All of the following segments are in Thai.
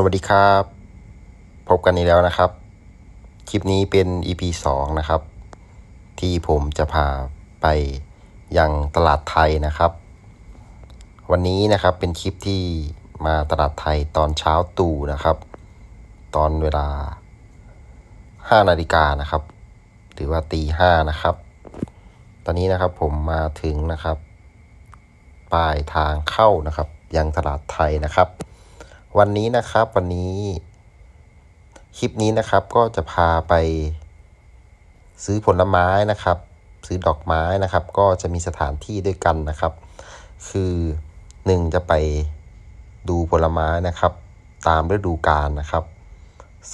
สวัสดีครับ พบกันอีกแล้วนะครับ คลิปนี้เป็น EP 2 นะครับ ที่ผมจะพาไปยังตลาดไทยนะครับ วันนี้นะครับเป็นคลิปที่มาตลาดไทยตอนเช้าตู่นะครับ ตอนเวลา 5 นาฬิกานะครับ หรือว่าตีห้านะครับ ตอนนี้นะครับผมมาถึงนะครับป้ายทางเข้านะครับ ยังตลาดไทยนะครับ วันนี้นะครับ วันนี้ คลิปนี้นะครับก็จะพาไป ซื้อผลไม้นะครับ ซื้อดอกไม้นะครับ ก็จะมีสถานที่ด้วยกันนะครับ คือหนึ่งจะไปดูผลไม้นะครับ ตามฤดูกาลนะครับ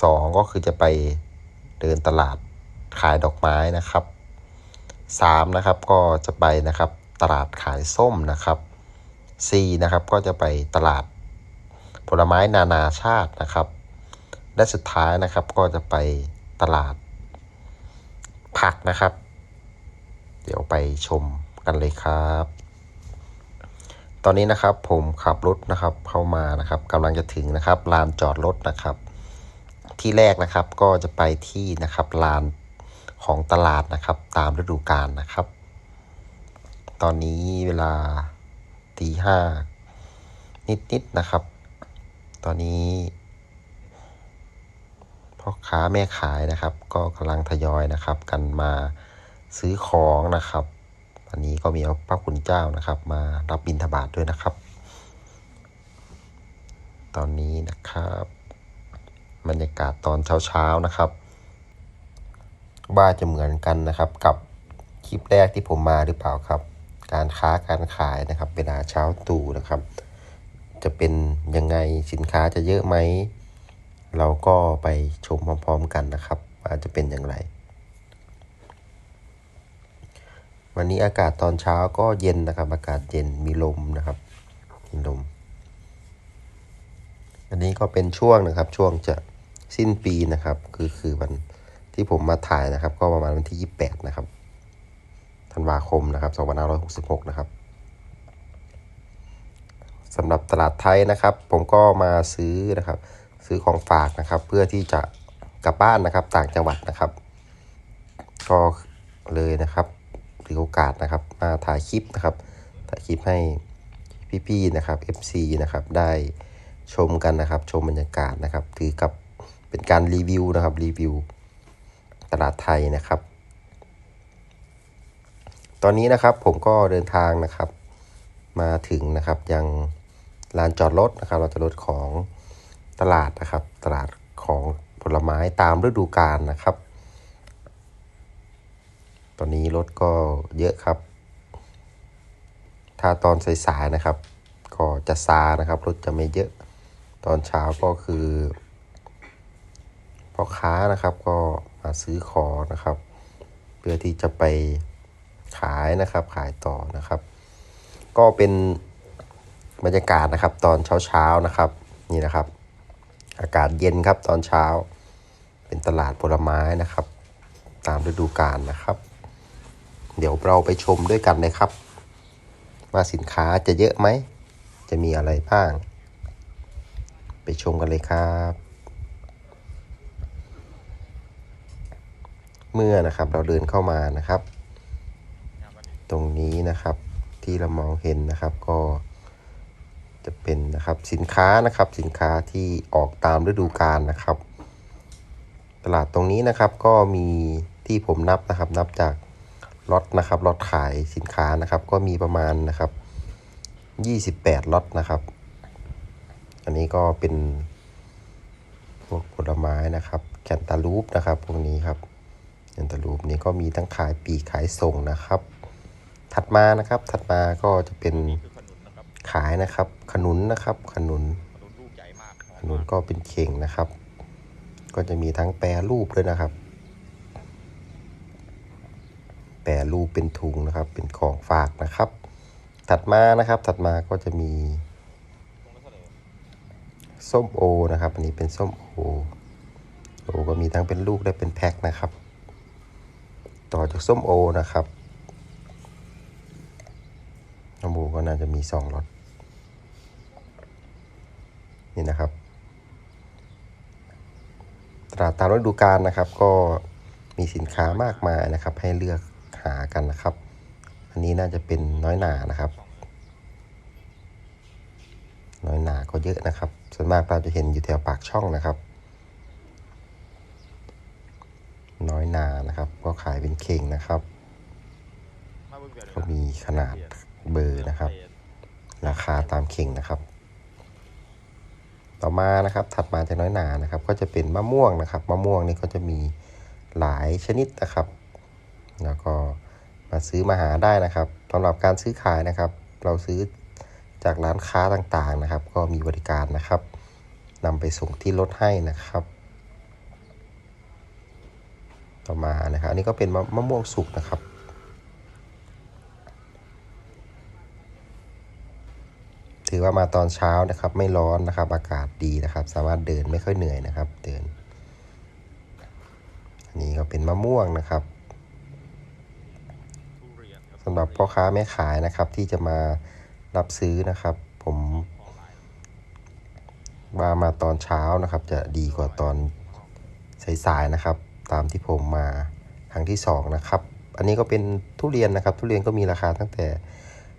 สองก็คือจะไปเดินตลาดขายดอกไม้นะครับสามนะครับก็จะไปนะครับตลาดขายส้มนะครับสี่นะครับก็จะไปตลาด ผลไม้นานาชาตินะครับและสุดท้ายนะครับก็จะไปตลาดผักนะครับ เดี๋ยวไปชมกันเลยครับ ตอนนี้นะครับผมขับรถนะครับเข้ามานะครับกำลังจะถึงนะครับลานจอดรถนะครับ ที่แรกนะครับก็จะไปที่นะครับลานของตลาดนะครับ ตามฤดูกาลนะครับ ตอนนี้เวลาตีห้านิดๆนะครับ ตอนนี้พ่อค้าแม่ขายนะครับ ก็กำลังทยอยนะครับ กันมาซื้อของนะครับอันนี้ก็มีพระคุณเจ้านะครับ มารับบิณฑบาตด้วยนะครับ ตอนนี้นะครับบรรยากาศตอนเช้าๆนะครับ ว่าจะเหมือนกันนะครับ กับคลิปแรกที่ผมมาหรือเปล่าครับ การค้าการขายนะครับ เวลาเช้าตู่นะครับ จะเป็นยังไงสินค้าจะเยอะไหม เราก็ไปชมพร้อมๆกันนะครับว่าจะเป็นอย่างไร วันนี้อากาศตอนเช้าก็เย็นนะครับ อากาศเย็นมีลมนะครับมีลม อันนี้ก็เป็นช่วงนะครับช่วงจะสิ้นปีนะครับ คือคือวันที่ผมมาถ่ายนะครับ ก็ประมาณวันที่ 28 นะครับธันวาคมนะครับ2566 นะครับ สำหรับตลาดไทยนะครับ ผมก็มาซื้อนะครับ ซื้อของฝากนะครับ เพื่อที่จะกลับบ้านนะครับ ต่างจังหวัดนะครับ ก็เลยนะครับถือโอกาสนะครับ มาถ่ายคลิปนะครับ ถ่ายคลิปให้พี่ๆนะครับ FC นะครับ ได้ชมกันนะครับ ชมบรรยากาศนะครับ ถือกับเป็นการรีวิวนะครับ รีวิวตลาดไทยนะครับ ตอนนี้นะครับผมก็เดินทางนะครับ มาถึงนะครับยัง ลานจอดรถนะครับลานจอดรถของตลาดนะครับ ตลาดของผลไม้ตามฤดูกาลนะครับ ตอนนี้รถก็เยอะครับ ถ้าตอนสายๆนะครับ ก็จะซานะครับรถจะไม่เยอะ ตอนเช้าก็คือพ่อค้านะครับก็มาซื้อของนะครับ เพื่อที่จะไปขายนะครับขายต่อนะครับ ก็เป็น บรรยากาศนะครับ ตอนเช้าๆนะครับ นี่นะครับ อากาศเย็นครับตอนเช้า เป็นตลาดผลไม้นะครับ ตามฤดูกาลนะครับ เดี๋ยวเราไปชมด้วยกันเลยครับ ว่าสินค้าจะเยอะไหม จะมีอะไรบ้าง ไปชมกันเลยครับ เมื่อนะครับเราเดินเข้ามานะครับ ตรงนี้นะครับที่เรามองเห็นนะครับก็ จะเป็นนะครับสินค้านะครับสินค้าที่ออกตามฤดูกาลนะครับ ตลาดตรงนี้นะครับก็มีที่ผมนับนะครับนับจากล็อตนะครับล็อตขายสินค้านะครับ ก็มีประมาณนะครับ 28ล็อตนะครับ อันนี้ก็เป็นพวกผลไม้นะครับแคนตาลูปนะครับพวกนี้ครับแคนตาลูปนี้ก็มีทั้งขายปีขายส่งนะครับ ถัดมานะครับถัดมาก็จะเป็น ขายนะครับ ขนุนนะครับขนุนขนุนลูกใหญ่มากขนุนก็เป็นเข่งนะครับ ก็จะมีทั้งแปรรูปด้วยนะครับ แปรรูปเป็นถุงนะครับ เป็นของฝากนะครับ ถัดมานะครับถัดมาก็จะมีส้มโอนะครับ อันนี้เป็นส้มโอโอก็มีทั้งเป็นลูกและเป็นแพ็คนะครับ ต่อจากส้มโอนะครับส้มโอ ก็น่าจะมีสองรสนี่นะครับตลาดตามฤดูกาลนะครับ ก็มีสินค้ามากมายนะครับ ให้เลือกหากันนะครับ อันนี้น่าจะเป็นน้อยหนานะครับ น้อยหนาก็เยอะนะครับ ส่วนมากเราจะเห็นอยู่แถวปากช่องนะครับ น้อยหนานะครับ ก็ขายเป็นเข่งนะครับมาเบิ่งเบียร์ก็มีขนาด เบอร์นะครับ ราคาตามเข่งนะครับ ต่อมานะครับถัดมาจากน้อยหนานะครับ ก็จะเป็นมะม่วงนะครับมะม่วงนี่ก็จะมีหลายชนิดนะครับ แล้วก็มาซื้อมาหาได้นะครับสำหรับการซื้อขายนะครับ เราซื้อจากร้านค้าต่างๆนะครับ ก็มีบริการนะครับนำไปส่งที่รถให้นะครับ ต่อมานะครับ อันนี้ก็เป็นมะม่วงสุกนะครับ ถือว่ามาตอนเช้านะครับ ไม่ร้อนนะครับ อากาศดีนะครับ สามารถเดินไม่ค่อยเหนื่อยนะครับ เดิน อันนี้ก็เป็นมะม่วงนะครับสำหรับพ่อค้าแม่ขายนะครับ ที่จะมารับซื้อนะครับ ผมว่ามาตอนเช้านะครับ จะดีกว่าตอนสายๆนะครับ ตามที่ผมมาครั้งที่สองนะครับ อันนี้ก็เป็นทุเรียนนะครับ ทุเรียนก็มีราคาตั้งแต่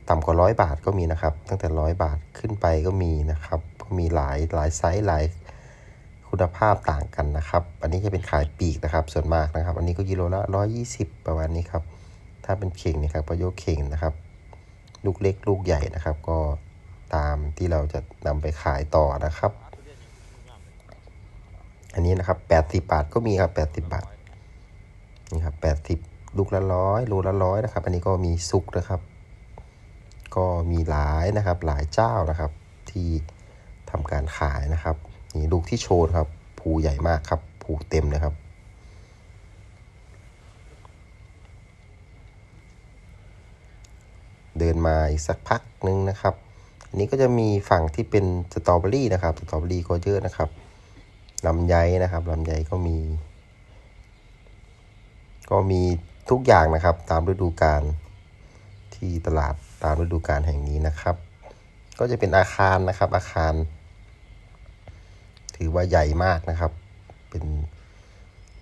ต่ำกว่าร้อยบาทก็มีนะครับ ตั้งแต่ร้อยบาทขึ้นไปก็มีนะครับ ก็มีหลายหลายไซส์หลายคุณภาพต่างกันนะครับ อันนี้จะเป็นขายปีกนะครับ ส่วนมากนะครับ อันนี้ก็กิโลละร้อยี่สิบประมาณนี้ครับ ถ้าเป็นเข่งนี่ครับประโยคเข่งนะครับ ลูกเล็กลูกใหญ่นะครับ ก็ตามที่เราจะนำไปขายต่อนะครับ อันนี้นะครับแปดสิบาทก็มีครับแปดสิบาทนี่ครับแปดสิบลูกละร้อยโลละร้อยนะครับ อันนี้ก็มีสุกนะครับ ก็มีหลายนะครับหลายเจ้านะครับ ที่ทำการขายนะครับนี่ลูกที่โชว์นครับภูใหญ่มากครับภูเต็มเลยครับเดินมาอีกสักพักนึงนะครับ อันนี้ก็จะมีฝั่งที่เป็นสตรอเบอรี่นะครับ สตรอเบอรี่ก็เยอะนะครับ ลำไยนะครับ ลำไยก็มี ก็มีทุกอย่างนะครับ ตามฤดูกาลที่ตลาด ตามฤดูกาลแห่งนี้นะครับ ก็จะเป็นอาคารนะครับ อาคาร ถือว่าใหญ่มากนะครับ เป็น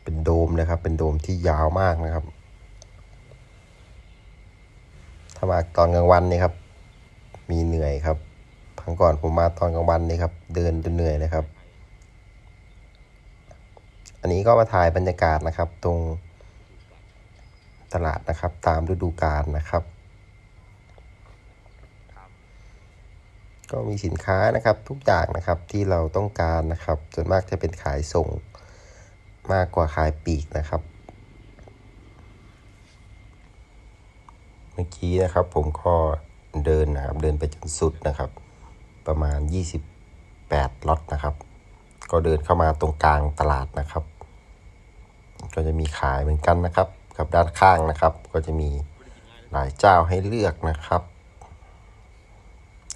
เป็นโดมนะครับ เป็นโดมที่ยาวมากนะครับ ถ้ามาตอนกลางวันนี่ครับ มีเหนื่อยครับครั้งก่อนผมมาตอนกลางวันนี่ครับ เดินจนเหนื่อยเลยครับ อันนี้ก็มาถ่ายบรรยากาศนะครับ ตรงตลาดนะครับ ตามฤดูกาลนะครับครับ ก็มีสินค้านะครับทุกอย่างนะครับที่เราต้องการนะครับส่วนมากจะเป็นขายส่งมากกว่าขายปลีกนะครับ เมื่อกี้นะครับผมก็เดินนะครับเดินไปจนสุดนะครับ ประมาณ 28ล็อตนะครับ ก็เดินเข้ามาตรงกลางตลาดนะครับ ก็จะมีขายเหมือนกันนะครับ กับด้านข้างนะครับ ก็จะมีหลายเจ้าให้เลือกนะครับ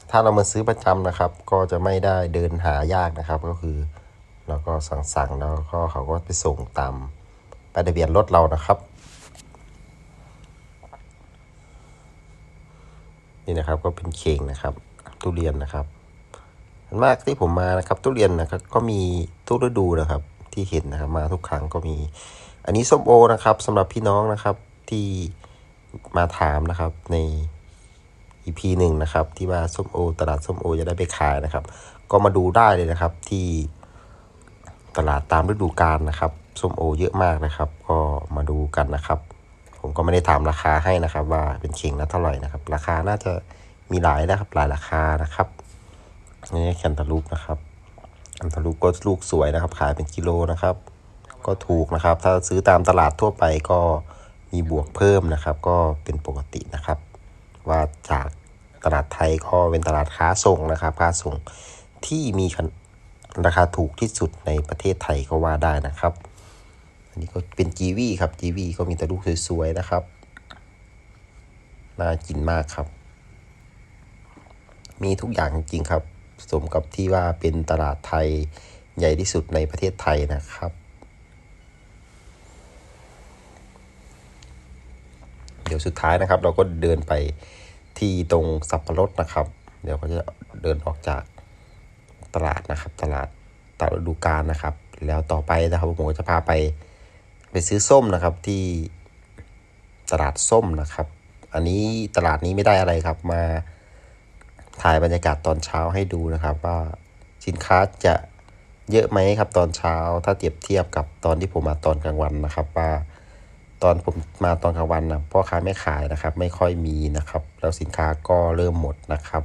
ถ้าเรามาซื้อประจำนะครับ ก็จะไม่ได้เดินหายากนะครับ ก็คือเราก็สั่งๆแล้วก็เขาก็ไปส่งตามป้ายทะเบียนรถเรานะครับนี่นะครับก็เป็นเข่งนะครับ ทุเรียนนะครับส่วนมากที่ผมมานะครับ ทุเรียนนะครับ ก็มีทุกฤดูนะครับ ที่เห็นนะครับ มาทุกครั้งก็มี อันนี้ส้มโอนะครับสำหรับพี่น้องนะครับที่มาถามนะครับใน EP หนึ่งนะครับ ที่ว่าส้มโอ ตลาดส้มโอจะได้ไปขายนะครับ ก็มาดูได้เลยนะครับที่ตลาดตามฤดูกาลนะครับส้มโอ เยอะมากนะครับ ก็มาดูกันนะครับ ผมก็ไม่ได้ถามราคาให้นะครับ ว่าเป็นเข่งละเท่าไหร่นะครับ ราคาน่าจะมีหลายนะครับหลายราคานะครับนี่แคนตาลูปนะครับแคนตาลูปก็ลูกสวยนะครับ ขายเป็นกิโลนะครับ ก็ถูกนะครับ ถ้าซื้อตามตลาดทั่วไปก็มีบวกเพิ่มนะครับ ก็เป็นปกตินะครับ ว่าจาก ตลาดไทยก็เป็นตลาดค้าส่งนะครับค้าส่งที่มีราคาถูกที่สุดในประเทศไทยก็ว่าได้นะครับ อันนี้ก็เป็นกีวีครับกีวีก็มีแต่ลูกสวยๆนะครับ น่ากินมากครับ มีทุกอย่างจริงครับ สมกับที่ว่าเป็นตลาดไทยใหญ่ที่สุดในประเทศไทยนะครับ เดี๋ยวสุดท้ายนะครับ เราก็เดินไป ที่ตรงสับปะรดนะครับ เดี๋ยวก็จะเดินออกจากตลาดนะครับ ตลาดตามฤดูกาลนะครับ แล้วต่อไปนะครับผมก็จะพาไปไปซื้อส้มนะครับที่ตลาดส้มนะครับ อันนี้ตลาดนี้ไม่ได้อะไรครับ มาถ่ายบรรยากาศตอนเช้าให้ดูนะครับ ว่าสินค้าจะเยอะไหมครับ ตอนเช้าถ้าเทียบเทียบกับตอนที่ผมมาตอนกลางวันนะครับว่า ตอนผมมาตอนกลางวันนะพ่อค้าไม่ขายนะครับ ไม่ค่อยมีนะครับ แล้วสินค้าก็เริ่มหมดนะครับ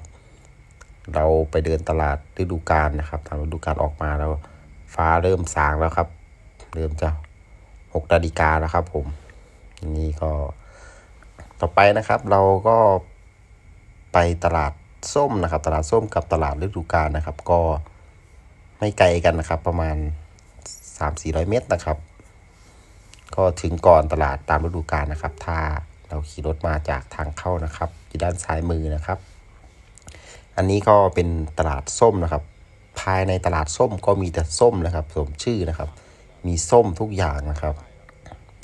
เราไปเดินตลาดฤดูกาลนะครับทางฤดูกาลออกมาแล้ว ฟ้าเริ่มสางแล้วครับ เริ่มจะหกนาฬิกาแล้วครับ ผมนี่ก็ต่อไปนะครับ เราก็ไปตลาดส้มนะครับ ตลาดส้มกับตลาดฤดูกาลนะครับ ก็ไม่ไกลกันนะครับ ประมาณ 3-400 เมตรนะครับ ก็ถึงก่อนตลาดตามฤดูกาลนะครับ ถ้าเราขี่รถมาจากทางเข้านะครับ อยู่ด้านซ้ายมือนะครับ อันนี้ก็เป็นตลาดส้มนะครับ ภายในตลาดส้มก็มีแต่ส้มนะครับสมชื่อนะครับ มีส้มทุกอย่างนะครับ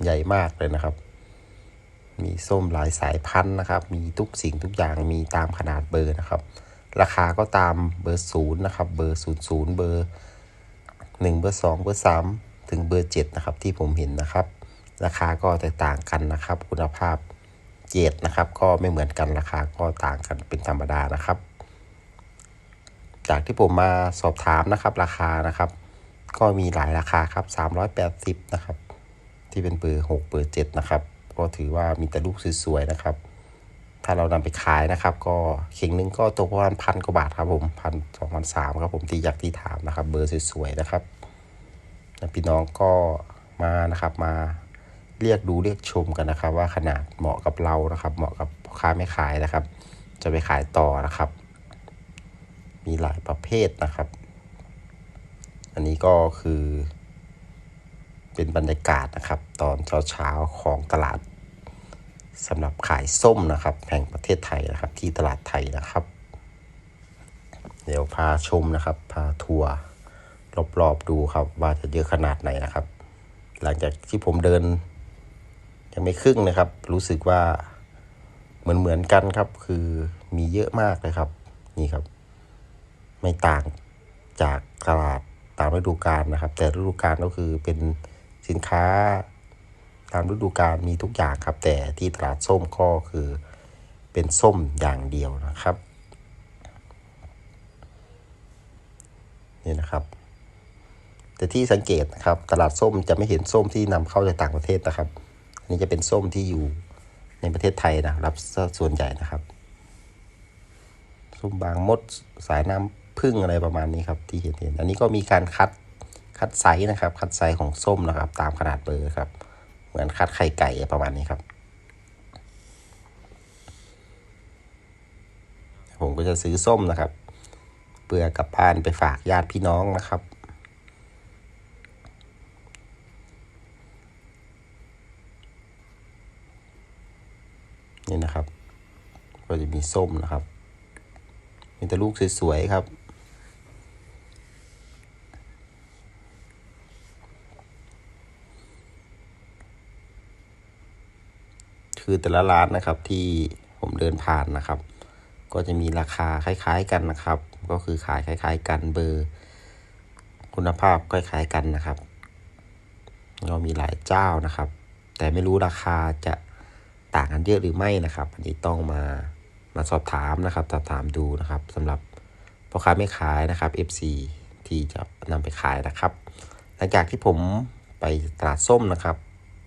ใหญ่มากเลยนะครับ มีส้มหลายสายพันธุ์นะครับ มีทุกสิ่งทุกอย่างมีตามขนาดเบอร์นะครับ ราคาก็ตามเบอร์ศูนย์นะครับ เบอร์ศูนย์ศูนย์เบอร์หนึ่งเบอร์สองเบอร์สามถึงเบอร์เจ็ดนะครับที่ผมเห็นนะครับ ราคาก็แตกต่างกันนะครับ คุณภาพเกรดนะครับ ก็ไม่เหมือนกันราคาก็ต่างกันเป็นธรรมดานะครับ จากที่ผมมาสอบถามนะครับ ราคานะครับ ก็มีหลายราคาครับ 380 นะครับ ที่เป็นเบอร์6เบอร์7นะครับ ก็ถือว่ามีแต่ลูกสวยๆนะครับ ถ้าเรานำไปขายนะครับ ก็เข่งนึงก็ตกประมาณพันกว่าบาทครับผมพันสองพันสามครับผมที่อยากที่ถามนะครับ เบอร์สวยๆนะครับพี่น้องก็มานะครับมา เรียกดูเรียกชมกันนะครับ ว่าขนาดเหมาะกับเรานะครับ เหมาะกับพ่อค้าไม่ขายนะครับ จะไปขายต่อนะครับ มีหลายประเภทนะครับ อันนี้ก็คือ เป็นบรรยากาศนะครับ ตอนเช้าๆของตลาดสำหรับขายส้มนะครับ แห่งประเทศไทยนะครับ ที่ตลาดไทยนะครับ เดี๋ยวพาชมนะครับ พาทัวร์รอบๆดูครับ ว่าจะเยอะขนาดไหนนะครับ หลังจากที่ผมเดิน ยังไม่ครึ่งนะครับ รู้สึกว่าเหมือนเหมือนกันครับ คือมีเยอะมากเลยครับ นี่ครับ ไม่ต่างจากตลาดตามฤดูกาลนะครับ แต่ฤดูกาลก็คือเป็นสินค้าตามฤดูกาลมีทุกอย่างครับ แต่ที่ตลาดส้มก็คือเป็นส้มอย่างเดียวนะครับ นี่นะครับ แต่ที่สังเกตนะครับ ตลาดส้มจะไม่เห็นส้มที่นำเข้าจากต่างประเทศนะครับ นนี้จะเป็นส้มที่อยู่ในประเทศไทยนะรับส่วนใหญ่นะครับ ส้มบางมดสายน้ำพึ่งอะไรประมาณนี้ครับ ที่เห็นเห็นอันนี้ก็มีการคัดคัดไซส์นะครับ คัดไซส์ของส้มนะครับ ตามขนาดเบอร์ครับ เหมือนคัดไข่ไก่ประมาณนี้ครับ ผมก็จะซื้อส้มนะครับเพื่อกลับบ้านไปฝากญาติพี่น้องนะครับ นี่นะครับ ก็จะมีส้มนะครับ มีแต่ลูกสวยๆครับ คือแต่ละร้านนะครับที่ผมเดินผ่านนะครับ ก็จะมีราคาคล้ายๆกันนะครับ ก็คือขายคล้าย ๆ กันเบอร์ คุณภาพคล้ายๆกันนะครับก็มีหลายเจ้านะครับ แต่ไม่รู้ราคาจะต่างกันเยอะหรือไม่นะครับ อันนี้ต้องมา มาสอบถามนะครับสอบถามดูนะครับสำหรับพ่อค้าไม่ขายนะครับ FC ที่จะนำไปขายนะครับ หลังจากที่ผมไปตลาดส้มนะครับ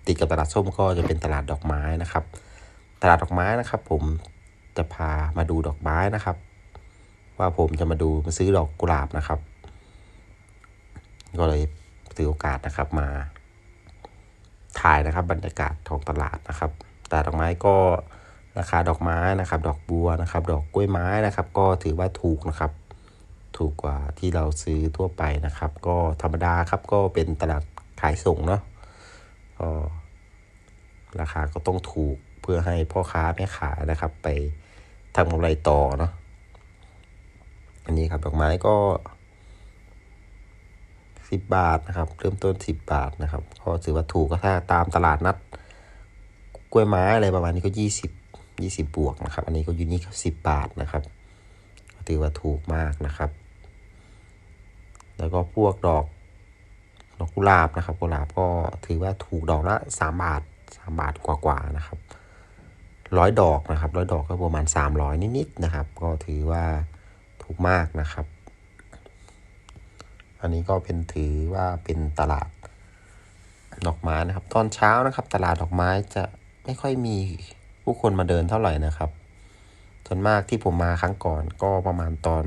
ติดกับตลาดส้มก็จะเป็นตลาดดอกไม้นะครับ ตลาดดอกไม้นะครับ ผมจะพามาดูดอกไม้นะครับ ว่าผมจะมาดูมาซื้อดอกกุหลาบนะครับ ก็เลยถือโอกาสนะครับมา ถ่ายนะครับบรรยากาศของตลาดนะครับตลาดดอกไม้ก็ ราคาดอกไม้นะครับ ดอกบัวนะครับ ดอกกล้วยไม้นะครับ ก็ถือว่าถูกนะครับ ถูกกว่าที่เราซื้อทั่วไปนะครับ ก็ธรรมดาครับก็เป็นตลาดขายส่งเนาะก็ราคาก็ต้องถูกเพื่อให้พ่อค้าแม่ขายนะครับ ไปทำกำไรต่อเนาะอันนี้ครับดอกไม้ก็สิบบาทนะครับ เริ่มต้นสิบบาทนะครับ ก็ถือว่าถูกก็ถ้าตามตลาดนัด กล้วยไม้อะไรประมาณนี้ก็ยี่สิบ ยี่สิบบวกนะครับ อันนี้ก็ยูนี่สิบบาทนะครับถือว่าถูกมากนะครับ แล้วก็พวกดอกดอกกุหลาบนะครับ กุหลาบก็ถือว่าถูกดอกละสามบาทสามบาทกว่าๆนะครับร้อยดอกนะครับร้อยดอกก็ประมาณสามร้อยนิดๆนะครับ ก็ถือว่าถูกมากนะครับ อันนี้ก็เป็นถือว่าเป็นตลาดดอกไม้นะครับ ตอนเช้านะครับ ตลาดดอกไม้จะไม่ค่อยมี ผู้คนมาเดินเท่าไหร่นะครับ ส่วนมากที่ผมมาครั้งก่อนก็ประมาณตอน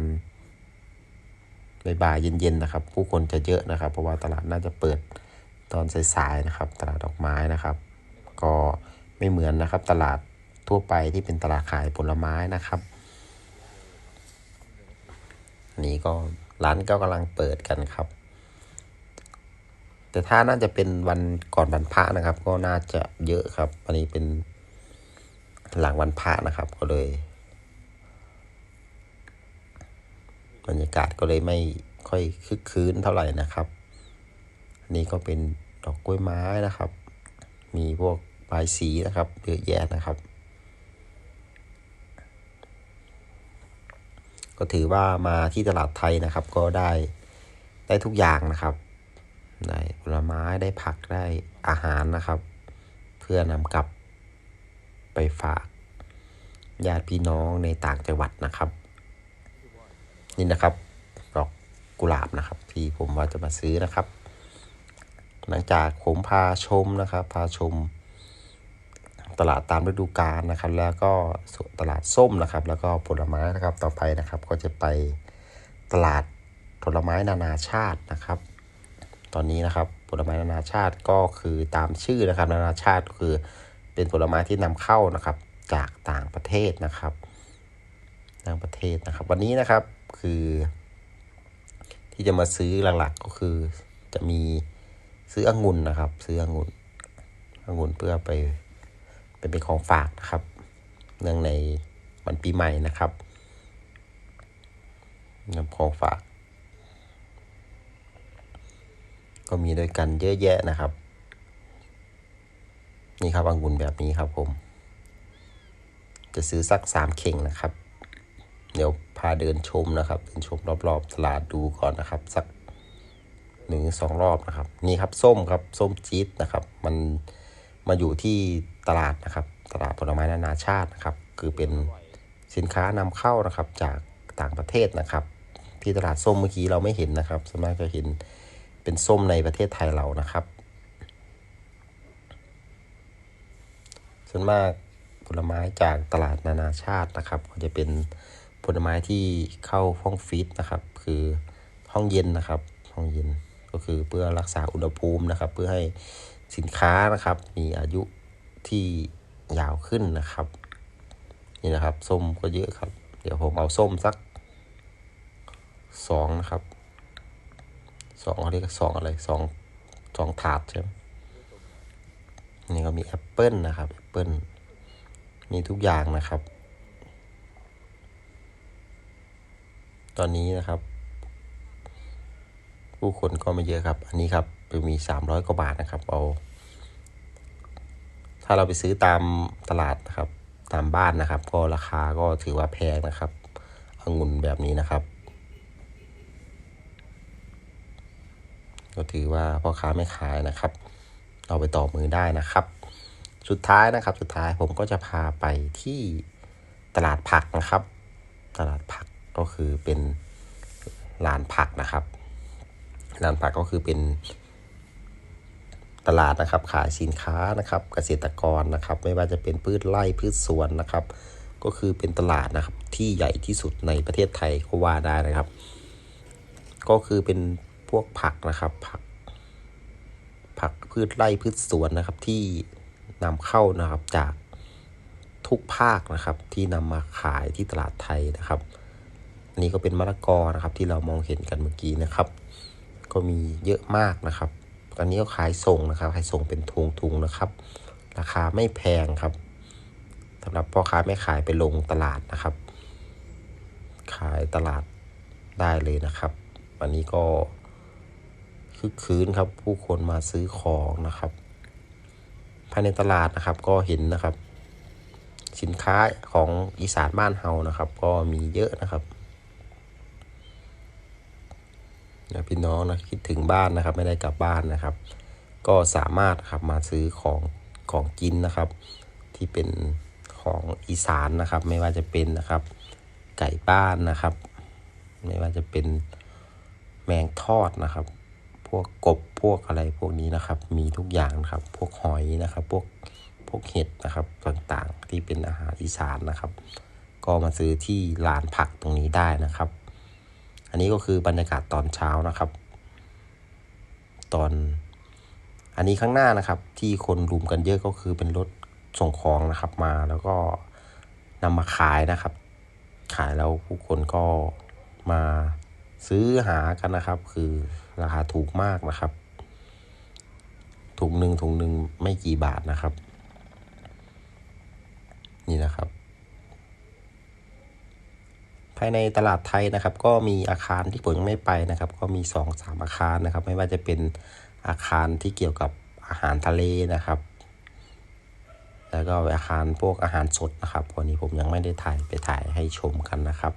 บ่ายเย็นๆนะครับ ผู้คนจะเยอะนะครับ เพราะว่าตลาดน่าจะเปิดตอนสายๆนะครับ ตลาดดอกไม้นะครับ ก็ไม่เหมือนนะครับ ตลาดทั่วไปที่เป็นตลาดขายผลไม้นะครับอันนี้ก็ร้านก็กำลังเปิดกันครับ แต่ถ้าน่าจะเป็นวันก่อนวันพระนะครับ ก็น่าจะเยอะครับอันนี้เป็น หลังวันพระนะครับ ก็เลย บรรยากาศก็เลยไม่ค่อยคึกคืนเท่าไหร่นะครับอันนี้ก็เป็นดอกกล้วยไม้นะครับ มีพวกปลายสีนะครับเยอะแยะนะครับ ก็ถือว่ามาที่ตลาดไทยนะครับ ก็ได้ได้ทุกอย่างนะครับ ได้ผลไม้ได้ผักได้อาหารนะครับ เพื่อนำกลับ ไปฝากญาติพี่น้องในต่างจังหวัดนะครับ นี่นะครับ ดอกกุหลาบนะครับ ที่ผมว่าจะมาซื้อนะครับ หลังจากผมพาชมนะครับ พาชม ตลาดตามฤดูกาลนะครับ แล้วก็ตลาดส้มนะครับ แล้วก็ผลไม้นะครับต่อไปนะครับ ก็จะไปตลาดผลไม้นานาชาตินะครับ ตอนนี้นะครับผลไม้นานาชาติก็คือตามชื่อนะครับ นานาชาติคือ เป็นผลไม้ที่นำเข้านะครับ จากต่างประเทศนะครับ ต่างประเทศนะครับ วันนี้นะครับคือ ที่จะมาซื้อหลักๆก็คือ จะมีซื้อองุ่นนะครับ ซื้อองุ่นองุ่นเพื่อไปเป็นเป็นของฝากนะครับ เนื่องในวันปีใหม่นะครับนำของฝาก ก็มีด้วยกันเยอะแยะนะครับ นี่ครับองุ่นแบบนี้ครับผม จะซื้อสักสามเข่งนะครับ เดี๋ยวพาเดินชมนะครับ เดินชมรอบๆตลาดดูก่อนนะครับ สักหนึ่งสองรอบนะครับ นี่ครับส้มครับส้มจี๊ดนะครับ มันมาอยู่ที่ตลาดนะครับ ตลาดผลไม้นานาชาตินะครับ คือเป็นสินค้านำเข้านะครับจากต่างประเทศนะครับ ที่ตลาดส้มเมื่อกี้เราไม่เห็นนะครับส่วนมากจะเห็นเป็นส้มในประเทศไทยเรานะครับ ส่วนมากผลไม้จากตลาดนานาชาตินะครับ ก็จะเป็นผลไม้ที่เข้าห้องฟีดนะครับ คือห้องเย็นนะครับ ห้องเย็นก็คือเพื่อรักษาอุณหภูมินะครับ เพื่อให้สินค้านะครับ มีอายุที่ยาวขึ้นนะครับ นี่นะครับส้มก็เยอะครับ เดี๋ยวผมเอาส้มสักสองนะครับสองเขาเรียกสองอะไรสองสองถาดใช่ไหมนี่ก็มีแอปเปิลนะครับแอ ปิลมีทุกอย่างนะครับ ตอนนี้นะครับ ผู้คนก็ไม่เยอะครับ อันนี้ครับจะมีสามร้อยกว่าบาทนะครับ เอา ถ้าเราไปซื้อตามตลาดนะครับ ตามบ้านนะครับ ก็ราคาก็ถือว่าแพงนะครับองุ่นแบบนี้นะครับ ก็ถือว่าพ่อค้าไม่ขายนะครับ เอาไปต่อมือได้นะครับ สุดท้ายนะครับ สุดท้ายผมก็จะพาไปที่ตลาดผักนะครับ ตลาดผักก็คือเป็นลานผักนะครับลานผักก็คือเป็นตลาดนะครับ ขายสินค้านะครับ เกษตรกรนะครับ ไม่ว่าจะเป็นพืชไร่พืชสวนนะครับ ก็คือเป็นตลาดนะครับที่ใหญ่ที่สุดในประเทศไทยก็ว่าได้นะครับ ก็คือเป็นพวกผักนะครับผัก ผักพืชไร่พืชสวนนะครับที่ นำเข้านะครับจากทุกภาคนะครับที่นำมาขายที่ตลาดไทยนะครับอันนี้ก็เป็นมะละกอนะครับที่เรามองเห็นกันเมื่อกี้นะครับ ก็มีเยอะมากนะครับอันนี้ก็ขายส่งนะครับขายส่งเป็นทุงทุงนะครับ ราคาไม่แพงครับสำหรับพ่อค้าไม่ขายไปลงตลาดนะครับ ขายตลาดได้เลยนะครับวันนี้ก็คึกคืนครับผู้คนมาซื้อของนะครับ ภายในตลาดนะครับ ก็เห็นนะครับ สินค้าของอีสานบ้านเฮานะครับ ก็มีเยอะนะครับพี่น้องนะคิดถึงบ้านนะครับ ไม่ได้กลับบ้านนะครับ ก็สามารถครับมาซื้อของของกินนะครับ ที่เป็นของอีสานนะครับ ไม่ว่าจะเป็นนะครับ ไก่บ้านนะครับ ไม่ว่าจะเป็นแมงทอดนะครับ พวกกบพวกอะไรพวกนี้นะครับ มีทุกอย่างนะครับ พวกหอยนะครับ พวกพวกเห็ดนะครับต่างๆ ที่เป็นอาหารอีสานนะครับ ก็มาซื้อที่ลานผักตรงนี้ได้นะครับ อันนี้ก็คือบรรยากาศตอนเช้านะครับ ตอน อันนี้ข้างหน้านะครับ ที่คนรุมกันเยอะก็คือเป็นรถส่งของนะครับมาแล้วก็นำมาขายนะครับ ขายแล้วผู้คนก็มาซื้อหากันนะครับ คือ ราคาถูกมากนะครับ ถุงหนึ่งถุงหนึ่งไม่กี่บาทนะครับ นี่นะครับ ภายในตลาดไทยนะครับ ก็มีอาคารที่ผมยังไม่ไปนะครับ ก็มีสองสามอาคารนะครับ ไม่ว่าจะเป็นอาคารที่เกี่ยวกับอาหารทะเลนะครับ แล้วก็อาคารพวกอาหารสดนะครับวันนี้ผมยังไม่ได้ถ่ายไปถ่ายให้ชมกันนะครับ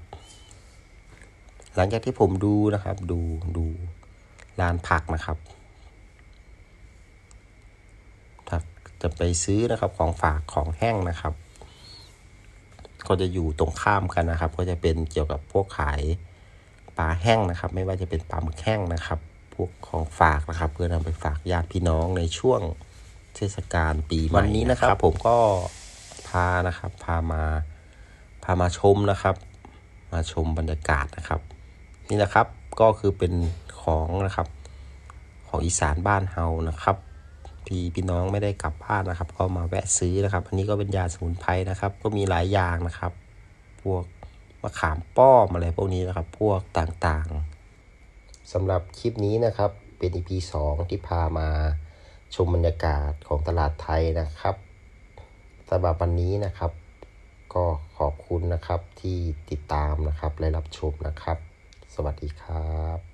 หลังจากที่ผมดูนะครับ ดูดู ร้านผักนะครับถ้าจะไปซื้อนะครับของฝากของแห้งนะครับ ก็จะอยู่ตรงข้ามกันนะครับ ก็จะเป็นเกี่ยวกับพวกขายปลาแห้งนะครับ ไม่ว่าจะเป็นปลาหมึกแห้งนะครับ พวกของฝากนะครับ เพื่อนำไปฝากญาติพี่น้องในช่วงเทศกาลปีใหม่วันนี้นะครับ ผมก็พานะครับ พามาพามาชมนะครับ มาชมบรรยากาศนะครับ นี่นะครับก็คือเป็น ของนะครับ ของอีสานบ้านเฮานะครับที่พี่น้องไม่ได้กลับบ้านนะครับ ก็มาแวะซื้อนะครับ อันนี้ก็เป็นยาสมุนไพรนะครับ ก็มีหลายอย่างนะครับ พวกมะขามป้อมอะไรพวกนี้นะครับ พวกต่างๆสำหรับคลิปนี้นะครับ เป็น EP 2 ที่พามาชมบรรยากาศของตลาดไทยนะครับสำหรับวันนี้นะครับ ก็ขอบคุณนะครับที่ติดตามนะครับและรับชมนะครับ สวัสดีครับ